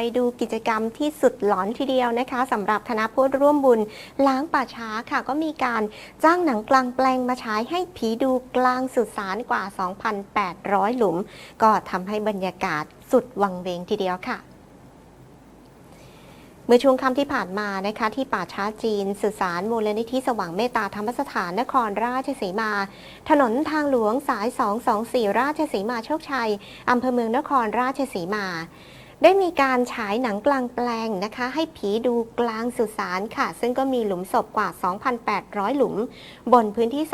ไปดูกิจกรรมที่สุดหลอนทีเดียวนะคะสำหรับคณะผู้ร่วมบุญล้างป่าช้าค่ะก็มีการจ้างหนังกลางแปลงมาฉายให้ผีดูกลางสุสานกว่า 2,800 หลุม ก็ทำให้บรรยากาศสุดวังเวงทีเดียวค่ะเมื่อช่วงค่ำที่ผ่านมานะคะที่ป่าช้าจีน สื่อสารมูลนิธิสว่างเมตตาธรรมสถานนครราชสีมา ถนนทางหลวงสาย 224 ราชสีมาโชคชัย อำเภอเมืองนครราชสีมา ได้มีการฉายหนังกลางแปลงนะคะ ให้ผีดูกลางสุสานค่ะ ซึ่งก็มีหลุมศพกว่า 2,800 หลุม บนพื้นที่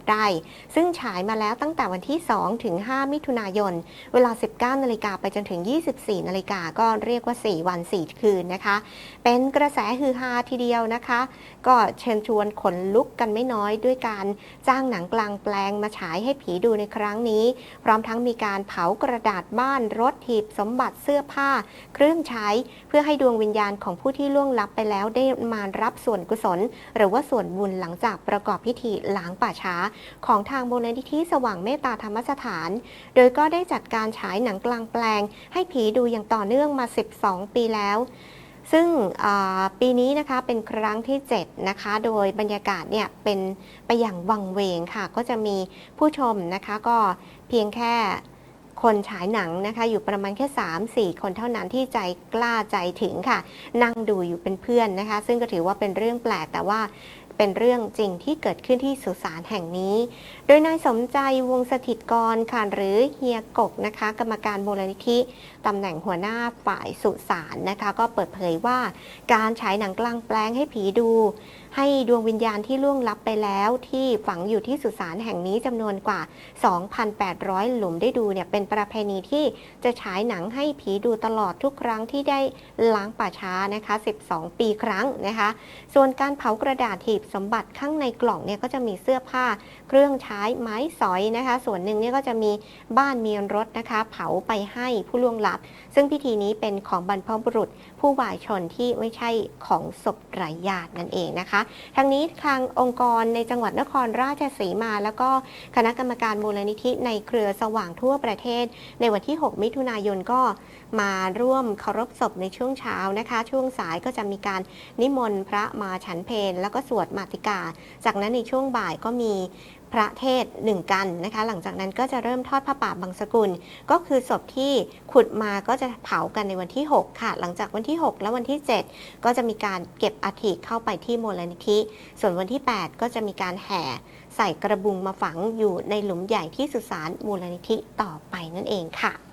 340 ไร่ ซึ่งฉายมาแล้วตั้งแต่วันที่ 2 ถึง 5 มิถุนายน เวลา 19 นาฬิกาไปจนถึง 24 นาฬิกาก็เรียกว่า 4 วัน 4 คืนนะคะ เป็นกระแสฮือฮาทีเดียวนะคะ ก็เชิญชวนขนลุกกันไม่น้อยด้วยการจ้างหนังกลางแปลงมาฉายให้ผีดูในครั้งนี้ พร้อมทั้งมีการเผากระดาษบ้านรถหีบสมบัติเสื้อื้อผ้า เครื่องใช้ เพื่อให้ดวงวิญญาณของผู้ที่ล่วงลับไปแล้วได้มารับส่วนกุศล หรือว่าส่วนบุญหลังจากประกอบพิธีล้างป่าช้า ของทางมูลนิธิสว่างเมตตาธรรมสถาน โดยก็ได้จัดการฉายหนังกลางแปลง ให้ผีดูอย่างต่อเนื่องมา 12 ปีแล้วซึ่งปีนี้นะคะเป็นครั้งที่ 7 นะคะ โดยบรรยากาศเนี่ยเป็นไปอย่างวังเวงค่ะ ก็จะมีผู้ชมนะคะก็เพียงแค่ คนฉายหนังนะคะ อยู่ประมาณแค่ 3-4 คนเท่านั้นที่ใจกล้าใจถึงค่ะ นั่งดูอยู่เป็นเพื่อนนะคะ ซึ่งก็ถือว่าเป็นเรื่องแปลกแต่ว่า เป็นเรื่องจริงที่เกิดขึ้นที่สุสานแห่งนี้ โดยนายสมใจวงสถิตกรค่ะหรือเฮียกกนะคะ กรรมการมูลนิธิตำแหน่งหัวหน้าฝ่ายสุสานนะคะ ก็เปิดเผยว่าการฉายหนังกลางแปลงให้ผีดู ให้ดวงวิญญาณที่ล่วงลับไปแล้วที่ฝังอยู่ที่สุสานแห่งนี้จำนวนกว่า 2,800 หลุมได้ดูเนี่ยเป็นประเพณีที่จะฉายหนังให้ผีดูตลอดทุกครั้งที่ได้ล้างป่าช้านะคะ 12 ปีครั้งนะคะ ส่วนการเผากระดาษหีบสมบัติข้างในกล่องเนี่ยก็จะมีเสื้อผ้า เครื่องใช้ไม้สอยนะคะ ส่วนหนึ่งเนี่ยก็จะมีบ้านมีรถนะคะ เผาไปให้ผู้ล่วงลับ ซึ่งพิธีนี้เป็นของบรรพบุรุษ ผู้วายชนที่ไม่ใช่ของศพไร้ญาตินั่นเองนะคะทั้งนี้ทางองค์กรในจังหวัดนครราชสีมา แล้วก็คณะกรรมการมูลนิธิในเครือสว่างทั่วประเทศ ในวันที่ 6 มิถุนายนก็มาร่วมเคารพศพในช่วงเช้านะคะ ช่วงสายก็จะมีการนิมนต์พระมาฉันเพลแล้วก็สวดมาติกา จากนั้นในช่วงบ่ายก็มีพระเทศหนึ่งกันนะคะ หลังจากนั้นก็จะเริ่มทอดผ้าป่าบางสกุล ก็คือศพที่ขุดมาก็จะเผากันในวันที่ 6 ค่ะ หลังจากวันที่ 6 และวันที่ 7 ก็จะมีการเก็บอัฐิเข้าไปที่มูลนิธิ ส่วนวันที่ 8 ก็จะมีการแห่ใส่กระบุงมาฝังอยู่ในหลุมใหญ่ที่สุสานมูลนิธิต่อไปนั่นเองค่ะ